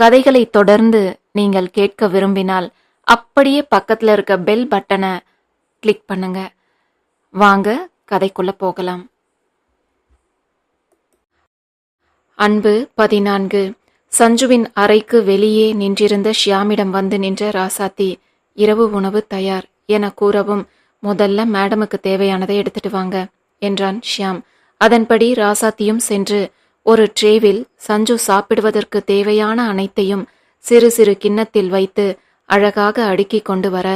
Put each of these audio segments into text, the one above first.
கதைகளை தொடர்ந்து நீங்கள் கேட்க விரும்பினால் அப்படியே பக்கத்துல இருக்க பெல் பட்டனை கிளிக் பண்ணுங்க. வாங்க கதைக்குள்ள போகலாம். அன்பு பதினான்கு. சஞ்சுவின் அறைக்கு வெளியே நின்றிருந்த ஷியாமிடம் வந்து நின்ற ராசாத்தி இரவு உணவு தயார் என கூறவும் முதல்ல மேடமுக்கு தேவையானதை எடுத்துட்டு வாங்க என்றான் ஷியாம். அதன்படி ராசாத்தியும் சென்று ஒரு ட்ரேவில் சஞ்சு சாப்பிடுவதற்கு தேவையான அனைத்தையும் சிறு சிறு கிண்ணத்தில் வைத்து அழகாக அடுக்கி கொண்டு வர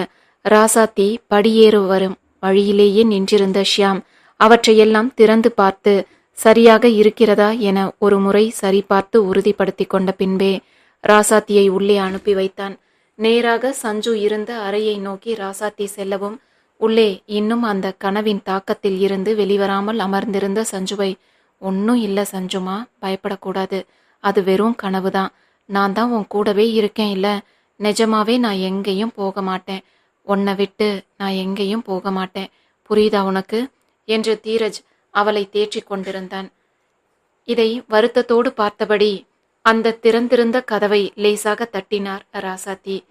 ராசாத்தி படியேறு வரும் வழியிலேயே நின்றிருந்த ஷியாம் அவற்றையெல்லாம் திறந்து பார்த்து சரியாக இருக்கிறதா என ஒரு முறை சரிபார்த்து உறுதிப்படுத்திக் கொண்ட பின்பே ராசாத்தியை உள்ளே அனுப்பி வைத்தான். நேராக சஞ்சு இருந்த அறையை நோக்கி ராசாத்தி செல்லவும் உள்ளே இன்னும் அந்த கனவின் தாக்கத்தில் இருந்து வெளிவராமல் அமர்ந்திருந்த சஞ்சுவை ஒன்றும் இல்லை சஞ்சுமா பயப்படக்கூடாது. அது வெறும் கனவு தான் நான் தான் உன் கூடவே இருக்கேன் இல்லை. நிஜமாவே நான் எங்கேயும் போக மாட்டேன். உன்னை விட்டு நான் எங்கேயும் போக மாட்டேன். புரியுதா உனக்கு? என்று தீரஜ் அவளை தேற்றிக் கொண்டிருந்தான். இதை வருத்தத்தோடு பார்த்தபடி அந்த திறந்திருந்த கதவை லேசாக தட்டினார் ராசாத்தி.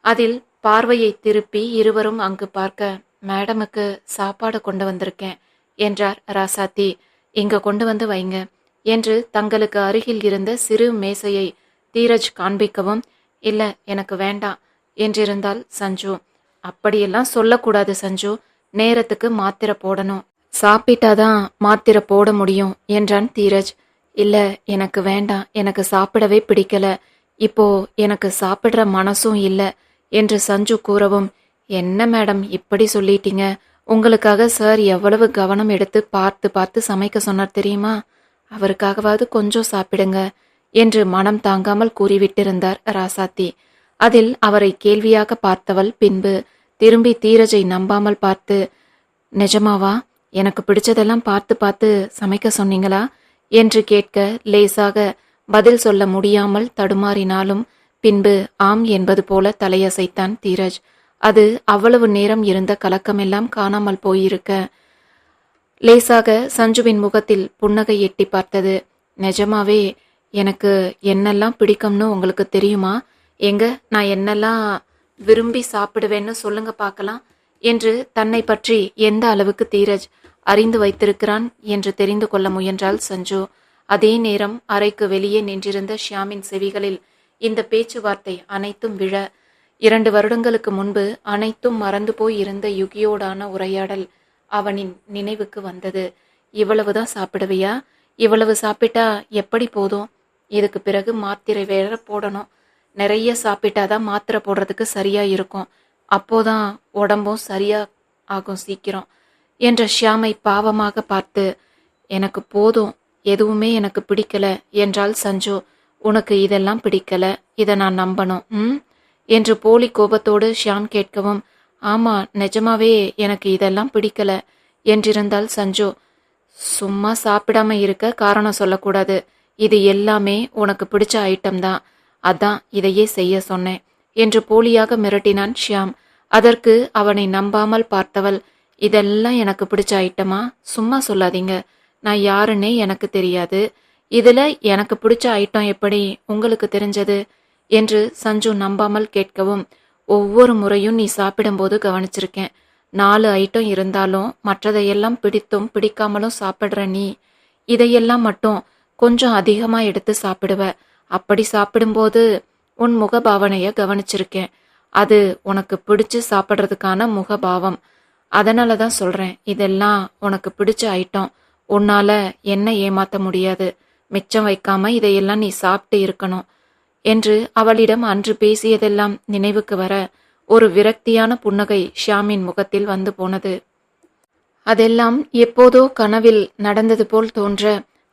அதில் பார்வையை திருப்பி இருவரும் அங்கு பார்க்க மேடமுக்கு சாப்பாடு கொண்டு வந்திருக்கேன் என்றார் ராசாத்தி. இங்க கொண்டு வந்து வைங்க என்று தங்களுக்கு அருகில் இருந்த சிறு மேசையை தீரஜ் காண்பிக்கவும் இல்ல எனக்கு வேண்டாம் என்றிருந்தால் சஞ்சு. அப்படியெல்லாம் சொல்லக்கூடாது சஞ்சு. நேரத்துக்கு மாத்திரை போடணும். சாப்பிட்டாதான் மாத்திரை போட முடியும் என்றான் தீரஜ். இல்ல எனக்கு வேண்டாம். எனக்கு சாப்பிடவே பிடிக்கல. இப்போ எனக்கு சாப்பிடுற மனசும் இல்ல என்று சஞ்சு கூறவும். என்ன மேடம் இப்படி சொல்லிட்டீங்க? உங்களுக்காக சார் எவ்வளவு கவனம் எடுத்து பார்த்து பார்த்து சமைக்க சொன்னார் தெரியுமா? அவருக்காகவாவது கொஞ்சம் சாப்பிடுங்க என்று மனம் தாங்காமல் கூறிவிட்டிருந்தார் ராசாத்தி. அதில் அவரை கேள்வியாக பார்த்தவள் பின்பு திரும்பி தீரஜை நம்பாமல் பார்த்து நிஜமாவா? எனக்கு பிடிச்சதெல்லாம் பார்த்து பார்த்து சமைக்க சொன்னீங்களா? என்று கேட்க லேசாக பதில் சொல்ல முடியாமல் தடுமாறினாலும் பின்பு ஆம் என்பது போல தலையசைத்தான் தீரஜ். அது அவ்வளவு நேரம் இருந்த கலக்கமெல்லாம் காணாமல் போயிருக்க. லேசாக சஞ்சுவின் முகத்தில் புன்னகை எட்டி பார்த்தது. நிஜமாவே எனக்கு என்னெல்லாம் பிடிக்கும்னு உங்களுக்கு தெரியுமா? எங்க? நான் என்னெல்லாம் விரும்பி சாப்பிடுவேன்னு சொல்லுங்க பார்க்கலாம் என்று தன்னை பற்றி எந்த அளவுக்கு தீரஜ் அறிந்து வைத்திருக்கிறான் என்று தெரிந்து கொள்ள முயன்றாள் சஞ்சு. அதே நேரம் அறைக்கு வெளியே நின்றிருந்த ஷியாமின் செவிகளில் இந்த பேச்சுவார்த்தை அனைத்தும் விழ இரண்டு வருடங்களுக்கு முன்பு அனைத்தும் மறந்து போய் இருந்த யுகியோடான உரையாடல் அவனின் நினைவுக்கு வந்தது. இவ்வளவுதான் சாப்பிடுவியா? இவ்வளவு சாப்பிட்டா எப்படி போதும்? இதுக்கு பிறகு மாத்திரை வேற போடணும். நிறைய சாப்பிட்டாதான் மாத்திரை போடுறதுக்கு சரியா இருக்கும். அப்போதான் உடம்பும் சரியா ஆகும் சீக்கிரம் என்ற ஷியாமை பாவமாக பார்த்து எனக்கு போதும். எதுவுமே எனக்கு பிடிக்கல. என்றால் சஞ்சு. உனக்கு இதெல்லாம் பிடிக்கல. இதை நான் நம்பணும். ம்? என்று போலி கோபத்தோடு ஷியாம் கேட்கவும் ஆமா நிஜமாவே எனக்கு இதெல்லாம் பிடிக்கல என்றிருந்தால் சஞ்சு. சும்மா சாப்பிடாம இருக்க காரணம் சொல்லக்கூடாது. இது எல்லாமே உனக்கு பிடிச்ச ஐட்டம் தான். அதான் இதையே செய்ய சொன்னேன் என்று போலியாக மிரட்டினான் ஷியாம். அதற்கு அவனை நம்பாமல் பார்த்தவள் இதெல்லாம் எனக்கு பிடிச்ச ஐட்டமா சும்மா சொல்லாதீங்க. நான் யாருன்னே எனக்கு தெரியாது. இதில் எனக்கு பிடிச்ச ஐட்டம் எப்படி உங்களுக்கு தெரிஞ்சது? என்று சஞ்சு நம்பாமல் கேட்கவும் ஒவ்வொரு முறையும் நீ சாப்பிடும்போது கவனிச்சிருக்கேன். நாலு ஐட்டம் இருந்தாலும் மற்றதையெல்லாம் பிடித்தும் பிடிக்காமலும் சாப்பிட்ற நீ. இதையெல்லாம் மட்டும் கொஞ்சம் அதிகமாக எடுத்து சாப்பிடுவ. அப்படி சாப்பிடும்போது உன் முகபாவனையை கவனிச்சிருக்கேன். அது உனக்கு பிடிச்சு சாப்பிட்றதுக்கான முகபாவம். அதனால தான் சொல்கிறேன் இதெல்லாம் உனக்கு பிடிச்ச ஐட்டம். உன்னால் என்ன ஏமாற்ற முடியாது. மிச்சம் வைக்காம இதையெல்லாம் நீ சாப்பிட்டு இருக்கணும். என்று அவளிடம் அன்று பேசியதெல்லாம் நினைவுக்கு வர ஒரு விரக்தியான புன்னகை ஷியாமின் முகத்தில் வந்து போனது. அதெல்லாம் எப்போதோ கனவில் நடந்தது போல் தோன்ற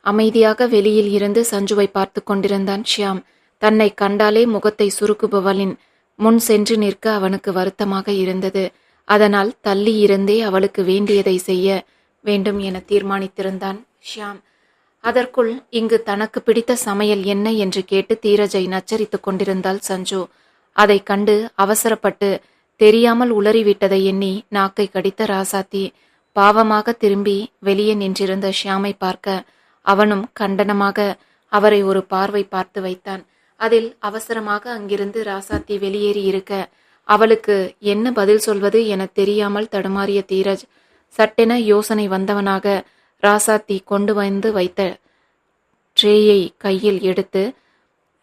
அமைதியாக வெளியில் இருந்து சஞ்சுவை பார்த்து கொண்டிருந்தான் ஷியாம். தன்னை கண்டாலே முகத்தை சுருக்குபவளின் முன் சென்று நிற்க அவனுக்கு வருத்தமாக இருந்தது. அதனால் தள்ளி இருந்தே அவளுக்கு வேண்டியதை செய்ய வேண்டும் என தீர்மானித்திருந்தான் ஷியாம். அதற்குள் இங்கு தனக்கு பிடித்த சமையல் என்ன என்று கேட்டு தீரஜை நச்சரித்துக் கொண்டிருந்தாள் சஞ்சு. அதை கண்டு அவசரப்பட்டு தெரியாமல் உளறிவிட்டதை எண்ணி நாக்கை கடித்த ராசாத்தி பாவமாக திரும்பி வெளியே நின்றிருந்த ஷியாமை பார்க்க அவனும் கண்டனமாக அவரை ஒரு பார்வை பார்த்து வைத்தான். அதில் அவசரமாக அங்கிருந்து ராசாத்தி வெளியேறி இருக்க அவளுக்கு என்ன பதில் சொல்வது என தெரியாமல் தடுமாறிய தீரஜ் சட்டென யோசனை வந்தவனாக ராசாத்தி கொண்டு வந்து வைத்த ட்ரேயை கையில் எடுத்து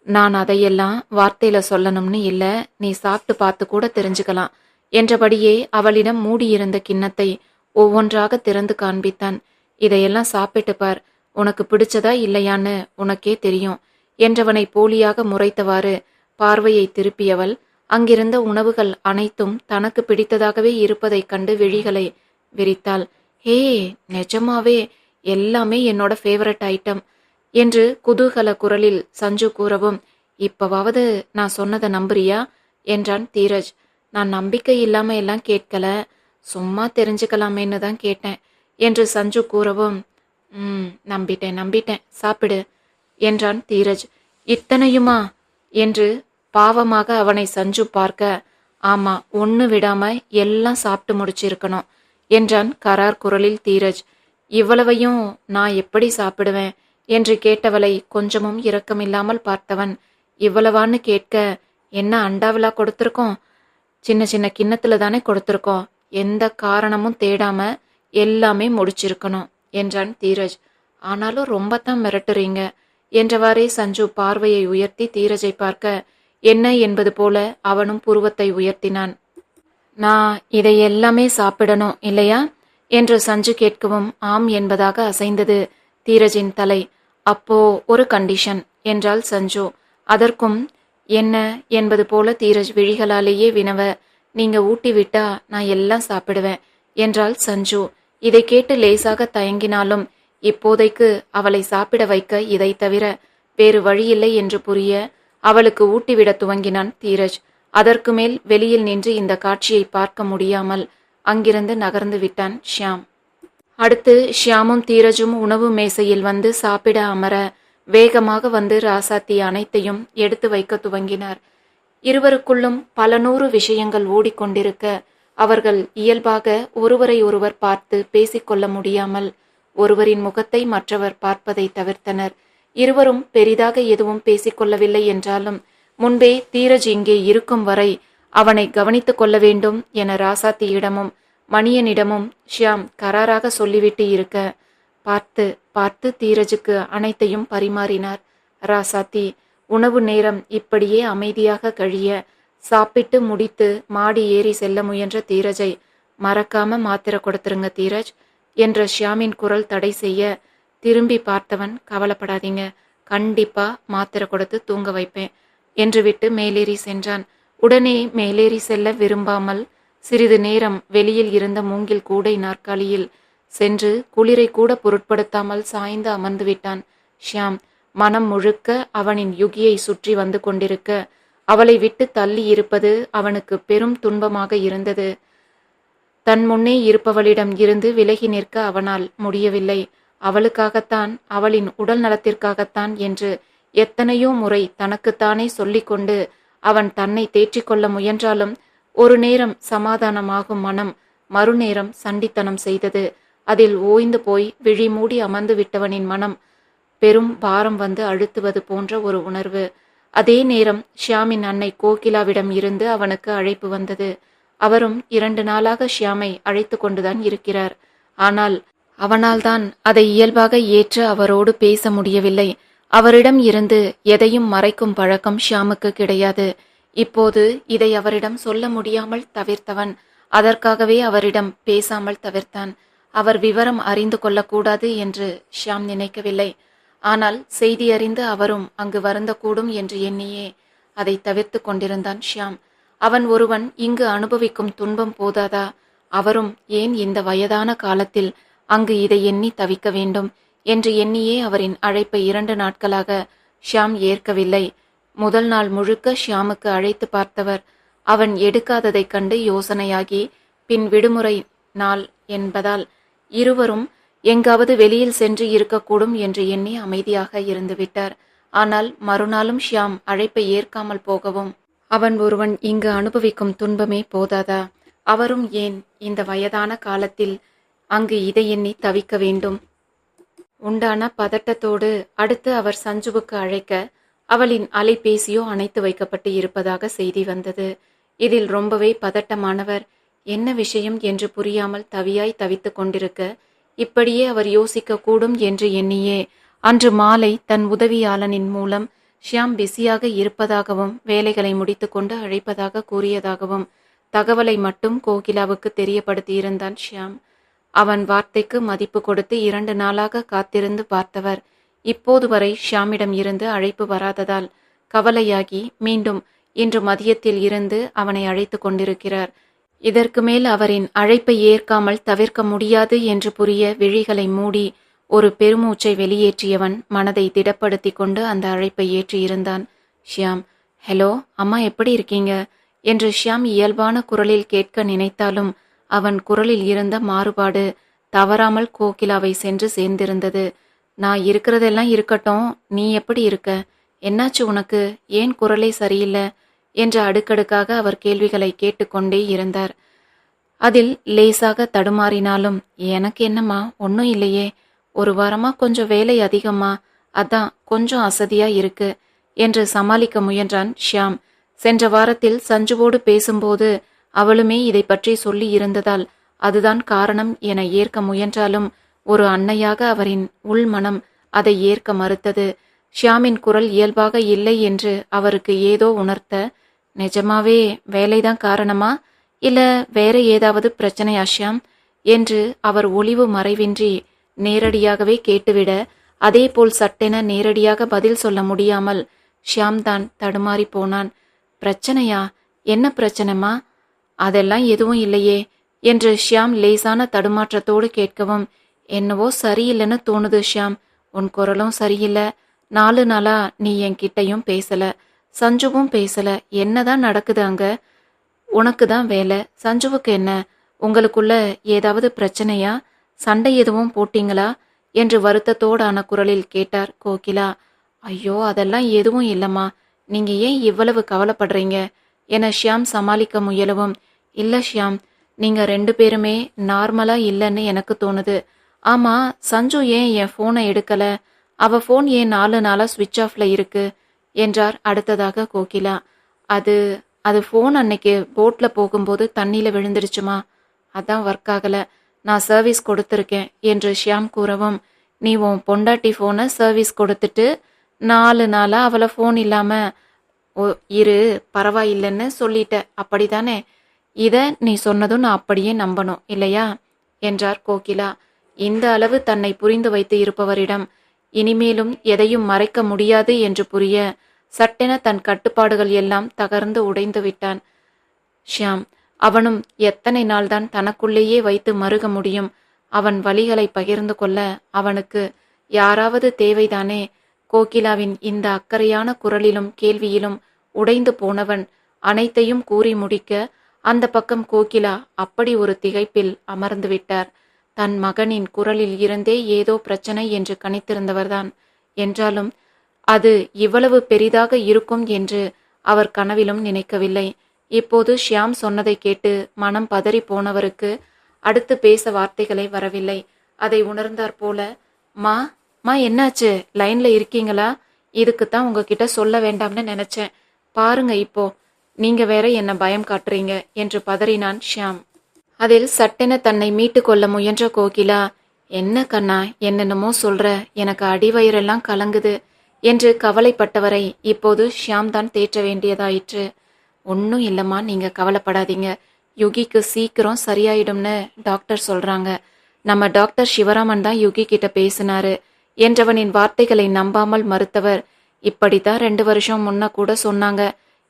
நான் அதையெல்லாம் வார்த்தையில சொல்லணும்னு இல்ல நீ சாப்பிட்டு பார்த்து கூட தெரிஞ்சுக்கலாம் என்றபடியே அவளிடம் மூடியிருந்த கிண்ணத்தை ஒவ்வொன்றாக திறந்து காண்பித்தான். இதையெல்லாம் சாப்பிட்டு பார் உனக்கு பிடிச்சதா இல்லையான்னு உனக்கே தெரியும் என்றவனை போலியாக முறைத்தவாறு பார்வையை திருப்பியவள் அங்கிருந்த உணவுகள் அனைத்தும் தனக்கு பிடித்ததாகவே இருப்பதைக் கண்டு விழிகளை விரித்தாள். ஹே நிஜமாவே எல்லாமே என்னோட ஃபேவரட் ஐட்டம் என்று குதூகல குரலில் சஞ்சு கூறவும் இப்பவாவது நான் சொன்னதை நம்புறியா? என்றான் தீரஜ். நான் நம்பிக்கை இல்லாம எல்லாம் கேட்கல. சும்மா தெரிஞ்சுக்கலாமேன்னு தான் கேட்டேன் என்று சஞ்சு கூறவும் ம் நம்பிட்டேன் நம்பிட்டேன். சாப்பிடு என்றான் தீரஜ். இத்தனையுமா? என்று பாவமாக அவனை சஞ்சு பார்க்க ஆமா ஒன்று விடாம எல்லாம் சாப்பிட்டு முடிச்சிருக்கணும். என்றான் கரார் குரலில் தீரஜ். இவ்வளவையும் நான் எப்படி சாப்பிடுவேன்? என்று கேட்டவளை கொஞ்சமும் இரக்கமில்லாமல் பார்த்தவன் இவ்வளவான்னு கேட்க என்ன அண்டாவிலா கொடுத்துருக்கோம்? சின்ன சின்ன கிண்ணத்துல தானே கொடுத்துருக்கோம். எந்த காரணமும் தேடாம எல்லாமே முடிச்சிருக்கணும் என்றான் தீரஜ். ஆனாலும் ரொம்ப தான் மிரட்டுறீங்க என்றவாறே சஞ்சு பார்வையை உயர்த்தி தீரஜை பார்க்க என்ன என்பது போல அவனும் புருவத்தை உயர்த்தினான். நான் இதை எல்லாமே சாப்பிடணும் இல்லையா? என்று சஞ்சு கேட்கவும் ஆம் என்பதாக அசைந்தது தீரஜின் தலை. அப்போ ஒரு கண்டிஷன் என்றாள் சஞ்சு. அதற்கும் என்ன என்பது போல தீரஜ் விழிகளாலேயே வினவ நீங்க ஊட்டி விட்டா நான் எல்லாம் சாப்பிடுவேன் என்றாள் சஞ்சு. இதை கேட்டு லேசாக தயங்கினாலும் இப்போதைக்கு அவளை சாப்பிட வைக்க இதை தவிர வேறு வழியில்லை என்று புரிய அவளுக்கு ஊட்டிவிட துவங்கினான் தீரஜ். அதற்கு மேல் வெளியில் நின்று இந்த காட்சியை பார்க்க முடியாமல் அங்கிருந்து நகர்ந்து விட்டான் ஷியாம். அடுத்து ஷியாமும் தீரஜும் உணவு மேசையில் வந்து சாப்பிட அமர வேகமாக வந்து ராசாத்தி அனைத்தையும் எடுத்து வைக்க துவங்கினார். இருவருக்குள்ளும் பல நூறு விஷயங்கள் ஓடிக்கொண்டிருக்க அவர்கள் இயல்பாக ஒருவரை ஒருவர் பார்த்து பேசிக்கொள்ள முடியாமல் ஒருவரின் முகத்தை மற்றவர் பார்ப்பதை தவிர்த்தனர். இருவரும் பெரிதாக எதுவும் பேசிக்கொள்ளவில்லை என்றாலும் முன்பே தீரஜ் இங்கே இருக்கும் வரை அவனை கவனித்துக் கொள்ள வேண்டும் என ராசாத்தியிடமும் மணியனிடமும் ஷியாம் கராராக சொல்லிவிட்டு இருக்க பார்த்து பார்த்து தீரஜுக்கு அனைத்தையும் பரிமாறினார். ராசாத்தி உணவு நேரம் இப்படியே அமைதியாக கழிய சாப்பிட்டு முடித்து மாடி ஏறி செல்ல முயன்ற தீரஜை மறக்காம மாத்திரை கொடுத்துருங்க தீரஜ் என்ற ஷியாமின் குரல் தடை செய்ய திரும்பி பார்த்தவன் கவலைப்படாதீங்க. கண்டிப்பா மாத்திரை கொடுத்து தூங்க வைப்பேன். என்று விட்டு மேலேறி சென்றான். உடனே மேலேறி செல்ல விரும்பாமல் சிறிது நேரம் வெளியில் இருந்த மூங்கில் கூடை நாற்காலியில் சென்று குளிரை கூட பொருட்படுத்தாமல் சாய்ந்து அமர்ந்து விட்டான். ஷியாம் மனம் முழுக்க அவனின் யுகியை சுற்றி வந்து கொண்டிருக்க அவளை விட்டு தள்ளி இருப்பது அவனுக்கு பெரும் துன்பமாக இருந்தது. தன் முன்னே இருப்பவளிடம் இருந்து விலகி நிற்க அவனால் முடியவில்லை. அவளுக்காகத்தான் அவளின் உடல் நலத்திற்காகத்தான் என்று எத்தனையோ முறை தனக்குத்தானே சொல்லிக்கொண்டு அவன் தன்னை தேற்றிக்கொள்ள முயன்றாலும் ஒரு நேரம் சமாதானமாகும் மனம் மறுநேரம் சண்டித்தனம் செய்தது. அதில் ஓய்ந்து போய் விழி மூடி அமர்ந்து விட்டவனின் மனம் பெரும் பாரம் வந்து அழுத்துவது போன்ற ஒரு உணர்வு. அதே நேரம் ஷியாமின் அன்னை கோகிலாவிடம் இருந்து அவனுக்கு அழைப்பு வந்தது. அவரும் இரண்டு நாளாக ஷியாமை அழைத்து கொண்டுதான் இருக்கிறார். ஆனால் அவனால்தான் அதை இயல்பாக ஏற்று அவரோடு பேச முடியவில்லை. அவரிடம் இருந்து எதையும் மறைக்கும் பழக்கம் ஷியாமுக்கு கிடையாது. இப்போது இதை அவரிடம் சொல்ல முடியாமல் தவிர்த்தவன் அதற்காகவே அவரிடம் பேசாமல் தவிர்த்தான். அவர் விவரம் அறிந்து கொள்ளக்கூடாது என்று ஷியாம் நினைக்கவில்லை. ஆனால் செய்தி அறிந்து அவரும் அங்கு வருந்தக்கூடும் என்று எண்ணியே அதை தவிர்த்து கொண்டிருந்தான் ஷியாம். அவன் ஒருவன் இங்கு அனுபவிக்கும் துன்பம் போதாதா? அவரும் ஏன் இந்த வயதான காலத்தில் அங்கு இதை எண்ணி தவிக்க வேண்டும்? என்று எண்ணியே அவரின் அழைப்பை இரண்டு நாட்களாக ஷியாம் ஏற்கவில்லை. முதல் நாள் முழுக்க ஷியாமுக்கு அழைத்து பார்த்தவர் அவன் எடுக்காததைக் கண்டு யோசனையாகி பின் விடுமுறை நாள் என்பதால் இருவரும் எங்காவது வெளியில் சென்று இருக்கக்கூடும் என்று எண்ணி அமைதியாக இருந்துவிட்டார். ஆனால் மறுநாளும் ஷியாம் அழைப்பை ஏற்காமல் போகவும் அவன் ஒருவன் இங்கு அனுபவிக்கும் துன்பமே போதாதா? அவரும் ஏன் இந்த வயதான காலத்தில் அங்கு இதை எண்ணி தவிக்க வேண்டும்? உண்டான பதட்டத்தோடு அடுத்து அவர் சஞ்சுவுக்கு அழைக்க அவளின் அலைபேசியோ அணைத்து வைக்கப்பட்டு இருப்பதாக செய்தி வந்தது. இதில் ரொம்பவே பதட்டமானவர் என்ன விஷயம் என்று புரியாமல் தவியாய் தவித்துக் கொண்டிருக்க இப்படியே அவர் யோசிக்க கூடும் என்று எண்ணியே. அன்று மாலை தன் உதவியாளனின் மூலம் ஷியாம் பிஸியாக இருப்பதாகவும் வேலைகளை முடித்துக்கொண்டு அழைப்பதாக கூறியதாகவும் தகவலை மட்டும் கோகிலாவுக்கு தெரியப்படுத்தியிருந்தான் ஷியாம். அவன் வார்த்தைக்கு மதிப்பு கொடுத்து இரண்டு நாளாக காத்திருந்து பார்த்தவர். இப்போது வரை ஷியாமிடம் இருந்து அழைப்பு வராததால் கவலையாகி மீண்டும் இன்று மதியத்தில் இருந்து அவனை அழைத்து கொண்டிருக்கிறார். இதற்கு மேல் அவரின் அழைப்பை ஏற்காமல் தவிர்க்க முடியாது என்று புரிய விழிகளை மூடி ஒரு பெருமூச்சை வெளியேற்றியவன் மனதை திடப்படுத்தி கொண்டு அந்த அழைப்பை ஏற்றியிருந்தான் ஷியாம் ஹலோ அம்மா எப்படி இருக்கீங்க? என்று ஷியாம் இயல்பான குரலில் கேட்க நினைத்தாலும் அவன் குரலில் இருந்த மாறுபாடு தவறாமல் கோகிலாவை சென்று சேர்ந்திருந்தது. நான் இருக்கிறதெல்லாம் இருக்கட்டும் நீ எப்படி இருக்க? என்னாச்சு உனக்கு? ஏன் குரலே சரியில்லை? என்ற அடுக்கடுக்காக அவர் கேள்விகளை கேட்டுக்கொண்டே இருந்தார். அதில் லேசாக தடுமாறினாலும் எனக்கு என்னம்மா? ஒன்றும் இல்லையே. ஒரு வாரமா கொஞ்சம் வேலை அதிகமா அதான் கொஞ்சம் அசதியா இருக்கு என்று சமாளிக்க முயன்றான் ஷியாம். சென்ற வாரத்தில் சஞ்சுவோடு பேசும்போது அவளுமே இதை பற்றி சொல்லி இருந்ததால் அதுதான் காரணம் என ஏற்க முயன்றாலும் ஒரு அன்னையாக அவரின் உள்மனம் அதை ஏற்க மறுத்தது. ஷியாமின் குரல் இயல்பாக இல்லை என்று அவருக்கு ஏதோ உணர்த்த நிஜமாவே வேலைதான் காரணமா? இல்ல வேற ஏதாவது பிரச்சனையா ஷியாம்? என்று அவர் ஒளிவு மறைவின்றி நேரடியாகவே கேட்டுவிட அதேபோல் சட்டென நேரடியாக பதில் சொல்ல முடியாமல் ஷியாம் தான் தடுமாறி போனான். பிரச்சனையா? என்ன பிரச்சனைமா அதெல்லாம் எதுவும் இல்லையே என்று ஷியாம் லேசான தடுமாற்றத்தோடு கேட்கவும் என்னவோ சரியில்லைன்னு தோணுது ஷியாம். உன் குரலும் சரியில்லை. நாலு நாளா நீ என்கிட்டயும் பேசல. சஞ்சுவும் பேசல. என்னதான் நடக்குது அங்க? உனக்கு தான் வேலை. சஞ்சுவுக்கு என்ன? உங்களுக்குள்ள ஏதாவது பிரச்சனையா? சண்டை எதுவும் போட்டீங்களா? என்று வருத்தத்தோடான குரலில் கேட்டார் கோகிலா. ஐயோ அதெல்லாம் எதுவும் இல்லம்மா. நீங்க ஏன் இவ்வளவு கவலைப்படுறீங்க? என ஷியாம் சமாளிக்க முயலவும் இல்லை ஷியாம். நீங்கள் ரெண்டு பேருமே நார்மலாக இல்லைன்னு எனக்கு தோணுது. ஆமாம் சஞ்சு ஏன் என் ஃபோனை எடுக்கலை? அவ ஃபோன் ஏன் நாலு நாளாக சுவிட்ச் ஆஃப்ல இருக்கு? என்றார் அடுத்ததாக கோகிலா. அது அது ஃபோன் அன்னைக்கு போட்டில் போகும்போது தண்ணியில் விழுந்துருச்சுமா? அதான் ஒர்க் ஆகலை. நான் சர்வீஸ் கொடுத்துருக்கேன் என்று ஷியாம் கூறவும் நீ உன் பொண்டாட்டி ஃபோனை சர்வீஸ் கொடுத்துட்டு நாலு நாளாக அவளை ஃபோன் இல்லாமல் ஓ இரு பரவாயில்லைன்னு சொல்லிட்ட. அப்படிதானே? இதை நீ சொன்னதும் நான் அப்படியே நம்பணும் இல்லையா? என்றார் கோகிலா. இந்த அளவு தன்னை புரிந்து வைத்து இருப்பவரிடம் இனிமேலும் எதையும் மறைக்க முடியாது என்று புரிய சட்டென தன் கட்டுப்பாடுகள் எல்லாம் தகர்ந்து உடைந்து விட்டான். ஷியாம் அவனும் எத்தனை நாள்தான் தனக்குள்ளேயே வைத்து மருக முடியும் அவன் வழிகளை பகிர்ந்து கொள்ள அவனுக்கு யாராவது தேவைதானே? கோகிலாவின் இந்த அக்கறையான குரலிலும் கேள்வியிலும் உடைந்து போனவன் அனைத்தையும் கூறி முடிக்க அந்த பக்கம் கோகிலா அப்படி ஒரு திகைப்பில் அமர்ந்து விட்டார் தன் மகனின் குரலில் இருந்தே ஏதோ பிரச்சனை என்று கணித்திருந்தவர்தான். என்றாலும் அது இவ்வளவு பெரிதாக இருக்கும் என்று அவர் கனவிலும் நினைக்கவில்லை. இப்போது ஷியாம் சொன்னதை கேட்டு மனம் பதறி போனவருக்கு அடுத்து பேச வார்த்தைகளை வரவில்லை. அதை உணர்ந்தார் போல மா மா என்னாச்சு? லைன்ல இருக்கீங்களா? இதுக்கு தான் உங்ககிட்ட சொல்ல வேண்டாம்னு நினைச்சேன். பாருங்க இப்போ நீங்க வேற என்ன பயம் காட்டுறீங்க? என்று பதறினான் ஷியாம். அதில் சட்டென தன்னை மீட்டு கொள்ள முயன்ற கோகிலா என்ன கண்ணா என்னென்னமோ சொல்ற? எனக்கு அடிவயிறெல்லாம் கலங்குது என்று கவலைப்பட்டவரை இப்போது ஷியாம் தான் தேற்ற வேண்டியதாயிற்று. ஒன்றும் இல்லைம்மா நீங்க கவலைப்படாதீங்க. யுகிக்கு சீக்கிரம் சரியாயிடும்னு டாக்டர் சொல்றாங்க. நம்ம டாக்டர் சிவராமன் தான் யுகி கிட்ட பேசினாரு என்றவனின் வார்த்தைகளை நம்பாமல் மறுத்தவர் இப்படித்தான் ரெண்டு வருஷம் முன்ன கூட சொன்னாங்க.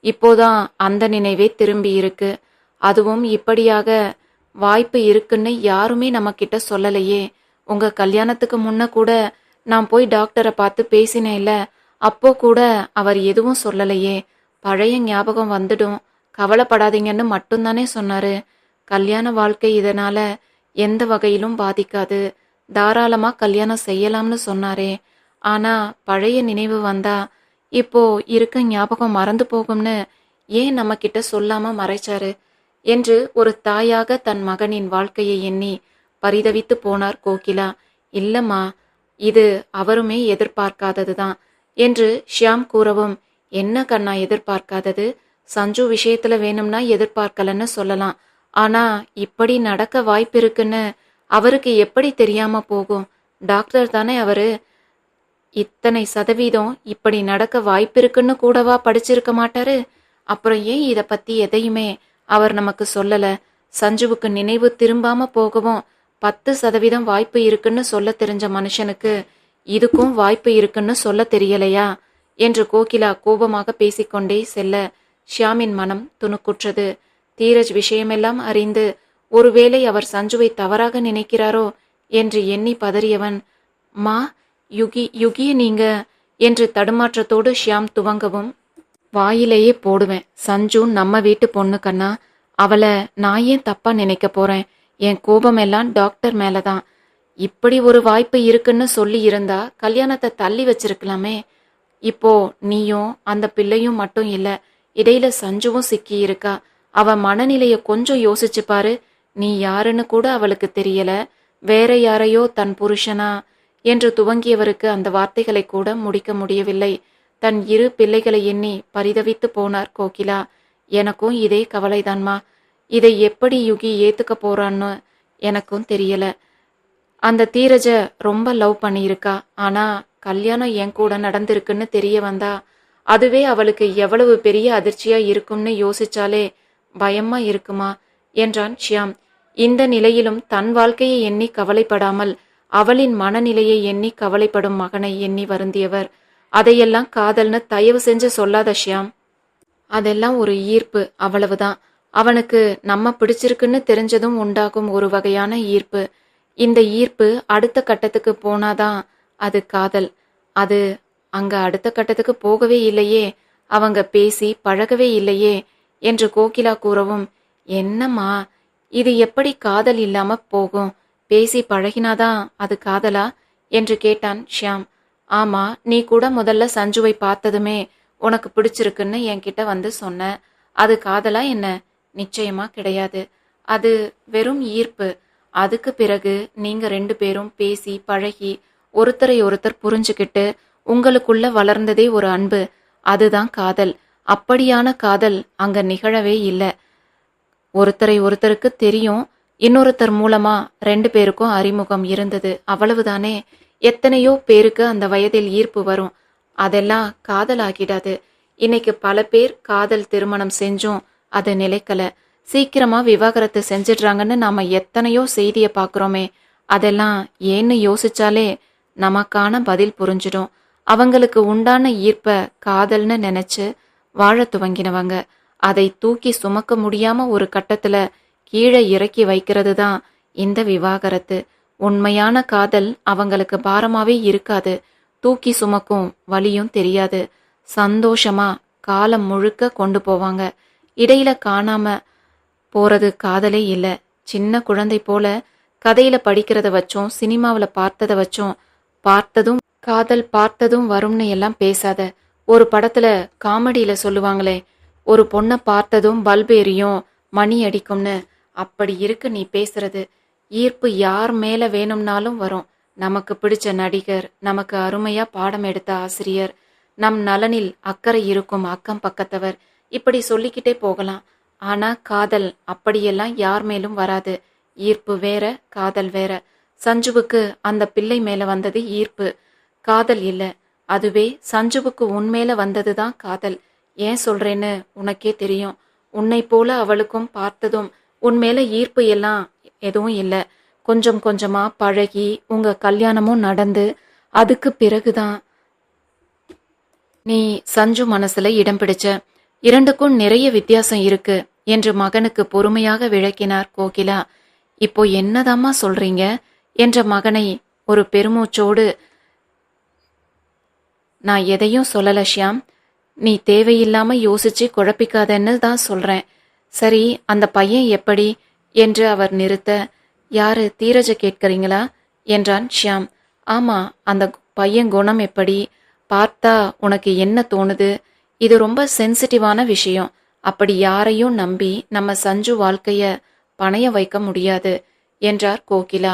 இப்போதான் அந்த நினைவே திரும்பி இருக்கு அதுவும் இப்படியாக வாய்ப்பு இருக்குன்னு யாருமே நம்மக்கிட்ட சொல்லலையே. உங்க கல்யாணத்துக்கு முன்ன கூட நான் போய் டாக்டரை பார்த்து பேசினேன்ல அப்போ கூட அவர் எதுவும் சொல்லலையே. பழைய ஞாபகம் வந்துடும். கவலைப்படாதீங்கன்னு மட்டும்தானே சொன்னாரு. கல்யாண வாழ்க்கை இதனால எந்த வகையிலும் பாதிக்காது. தாராளமா கல்யாணம் செய்யலாம்னு சொன்னாரே. ஆனா பழைய நினைவு வந்தா இப்போ இருக்க ஞாபகம் மறந்து போகும்னு ஏன் நம்ம கிட்ட சொல்லாம மறைச்சாரு? என்று ஒரு தாயாக தன் மகனின் வாழ்க்கையை எண்ணி பரிதவித்து போனார் கோகிலா. இல்லம்மா இது அவருமே எதிர்பார்க்காததுதான் என்று ஷியாம் கூறவும் என்ன கண்ணா எதிர்பார்க்காதது? சஞ்சு விஷயத்துல வேணும்னா எதிர்பார்க்கலன்னு சொல்லலாம். ஆனா இப்படி நடக்க வாய்ப்பு இருக்குன்னு அவருக்கு எப்படி தெரியாம போகும்? டாக்டர் தானே அவரு. இத்தனை சதவீதம் இப்படி நடக்க வாய்ப்பு இருக்குன்னு கூடவா படிச்சிருக்க மாட்டாரு? அப்புறம் ஏன் இதை பத்தி எதையுமே அவர் நமக்கு சொல்லல? சஞ்சுவுக்கு நினைவு திரும்பாம போகவும் பத்து சதவீதம் வாய்ப்பு இருக்குன்னு சொல்ல தெரிஞ்ச மனுஷனுக்கு இதுக்கும் வாய்ப்பு இருக்குன்னு சொல்ல தெரியலையா? என்று கோகிலா கோபமாக பேசிக்கொண்டே செல்ல ஷியாமின் மனம் துணுக்குற்றது. தீரஜ் விஷயமெல்லாம் அறிந்து ஒருவேளை அவர் சஞ்சுவை தவறாக நினைக்கிறாரோ என்று எண்ணி பதறியவன் மா யுகி யுகிய நீங்க என்று தடுமாற்றத்தோடு ஷியாம் துவங்கவும் வாயிலேயே போடுவேன் சஞ்சு நம்ம வீட்டு பொண்ணு கண்ணா அவளை நான் ஏன் தப்பா நினைக்க போறேன்? என் கோபமெல்லாம் டாக்டர் மேலதான். இப்படி ஒரு வாய்ப்பு இருக்குன்னு சொல்லி இருந்தா கல்யாணத்தை தள்ளி வச்சிருக்கலாமே. இப்போ நீயும் அந்த பிள்ளையும் மட்டும் இல்ல இடையில சஞ்சுவும் சிக்கி இருக்கா. அவ மனநிலைய கொஞ்சம் யோசிச்சு பாரு. நீ யாருன்னு கூட அவளுக்கு தெரியல. வேற யாரையோ தன் புருஷனா என்று துவங்கியவருக்கு அந்த வார்த்தைகளை கூட முடிக்க முடியவில்லை. தன் இரு பிள்ளைகளை எண்ணி பரிதவித்து போனார் கோகிலா. எனக்கும் இதே கவலைதான்மா. இதை எப்படி யுகி ஏத்துக்க போறான்னு எனக்கும் தெரியல. அந்த தீரஜ ரொம்ப லவ் பண்ணியிருக்கா. ஆனா கல்யாணம் என் கூட நடந்திருக்குன்னு தெரிய வந்தா அதுவே அவளுக்கு எவ்வளவு பெரிய அதிர்ச்சியா இருக்கும்னு யோசிச்சாலே பயமா இருக்குமா? என்றான் ஷியாம். இந்த நிலையிலும் தன் வாழ்க்கையை எண்ணி கவலைப்படாமல் அவளின் மனநிலையை எண்ணி கவலைப்படும் மகனை எண்ணி வருந்தியவர். அதையெல்லாம் காதல்னு தயவு செஞ்சு சொல்லாத ஷியாம். அதெல்லாம் ஒரு ஈர்ப்பு அவ்வளவுதான். அவனுக்கு நம்ம பிடிச்சிருக்குன்னு தெரிஞ்சதும் உண்டாகும் ஒரு வகையான ஈர்ப்பு. இந்த ஈர்ப்பு அடுத்த கட்டத்துக்கு போனாதான் அது காதல். அது அங்க அடுத்த கட்டத்துக்கு போகவே இல்லையே அவங்க பேசி பழகவே இல்லையே என்று கோகிலா கூறவும் என்னம்மா இது எப்படி காதல் இல்லாம போகும்? பேசி பழகினாதான் அது காதலா? என்று கேட்டான் ஷியாம். ஆமா நீ கூட முதல்ல சஞ்சுவை பார்த்ததுமே உனக்கு பிடிச்சிருக்குன்னு என்கிட்ட வந்து சொன்ன. அது காதலா என்ன? நிச்சயமா கிடையாது. அது வெறும் ஈர்ப்பு. அதுக்கு பிறகு நீங்க ரெண்டு பேரும் பேசி பழகி ஒருத்தரை ஒருத்தர் புரிஞ்சுக்கிட்டு உங்களுக்குள்ள வளர்ந்ததே ஒரு அன்பு. அதுதான் காதல். அப்படியான காதல் அங்க நிகழவே இல்லை. ஒருத்தரை ஒருத்தருக்கு தெரியும் இன்னொருத்தர் மூலமா ரெண்டு பேருக்கும் அறிமுகம் இருந்தது. அவ்வளவுதானே? எத்தனையோ பேருக்கு அந்த வயதில் ஈர்ப்பு வரும். அதெல்லாம் காதல் ஆகிடாது இன்னைக்கு பல பேர் காதல் திருமணம் செஞ்சும். அது நிலைக்கல. சீக்கிரமா விவாகரத்து செஞ்சிடுறாங்கன்னு நாம எத்தனையோ செய்தியை பார்க்குறோமே அதெல்லாம் ஏன்னு யோசிச்சாலே நமக்கான பதில் புரிஞ்சிடும். அவங்களுக்கு உண்டான ஈர்ப்ப காதல்னு நினைச்சு வாழ துவங்கினவங்க. அதை தூக்கி சுமக்க முடியாம ஒரு கட்டத்துல கீழே இறக்கி வைக்கிறது தான் இந்த விவாகரத்து. உண்மையான காதல் அவங்களுக்கு பாரமாவே இருக்காது. தூக்கி சுமக்கும் வலியும் தெரியாது. சந்தோஷமா காலம் முழுக்க கொண்டு போவாங்க. இடையில காணாம போறது காதலே இல்லை. சின்ன குழந்தை போல கதையில படிக்கிறத வச்சும் சினிமாவில் பார்த்தத வச்சும். பார்த்ததும் காதல் பார்த்ததும் வரும்னு எல்லாம் பேசாத. ஒரு படத்துல காமெடியில சொல்லுவாங்களே ஒரு பொண்ணை பார்த்ததும் பல்பேரியும் மணி அடிக்கும்னு. அப்படி இருக்கு நீ பேசுறது. ஈர்ப்பு யார் மேல வேணும்னாலும் வரும். நமக்கு பிடிச்ச நடிகர் நமக்கு அருமையா பாடம் எடுத்த ஆசிரியர் நம் நலனில் அக்கறை இருக்கும் அக்கம் பக்கத்தவர் இப்படி சொல்லிக்கிட்டே போகலாம். ஆனா காதல் அப்படியெல்லாம் யார் மேலும் வராது. ஈர்ப்பு வேற காதல் வேற. சஞ்சுவுக்கு அந்த பிள்ளை மேல வந்தது ஈர்ப்பு. காதல் இல்ல. அதுவே சஞ்சுவுக்கு உன்மேல வந்ததுதான் காதல். ஏன் சொல்றேன்னு உனக்கே தெரியும். உன்னை போல அவளுக்கும் பார்த்ததும் உன் மேலே ஈர்ப்பு எல்லாம் எதுவும் இல்லை. கொஞ்சம் கொஞ்சமாக பழகி உங்கள் கல்யாணமும் நடந்து அதுக்கு பிறகுதான் நீ சஞ்சு மனசுல இடம் பிடிச்ச. இரண்டுக்கும் நிறைய வித்தியாசம் இருக்கு என்று மகனுக்கு பொறுமையாக விளக்கினார் கோகிலா. இப்போ என்னதாம்மா சொல்றீங்க? என்ற மகனை ஒரு பெருமூச்சோடு நான் எதையும் சொல்லல ஷியாம். நீ தேவையில்லாம யோசிச்சு குழப்பிக்காதன்னு தான் சொல்றேன். சரி அந்த பையன் எப்படி? என்று அவர் நிறுத்த யாரு தீரஜ கேட்கிறீங்களா? என்றான் ஷியாம். ஆமா அந்த பையன் குணம் எப்படி? பார்த்தா உனக்கு என்ன தோணுது? இது ரொம்ப சென்சிட்டிவான விஷயம். அப்படி யாரையும் நம்பி நம்ம சஞ்சு வாழ்க்கைய பணைய வைக்க முடியாது என்றார் கோகிலா.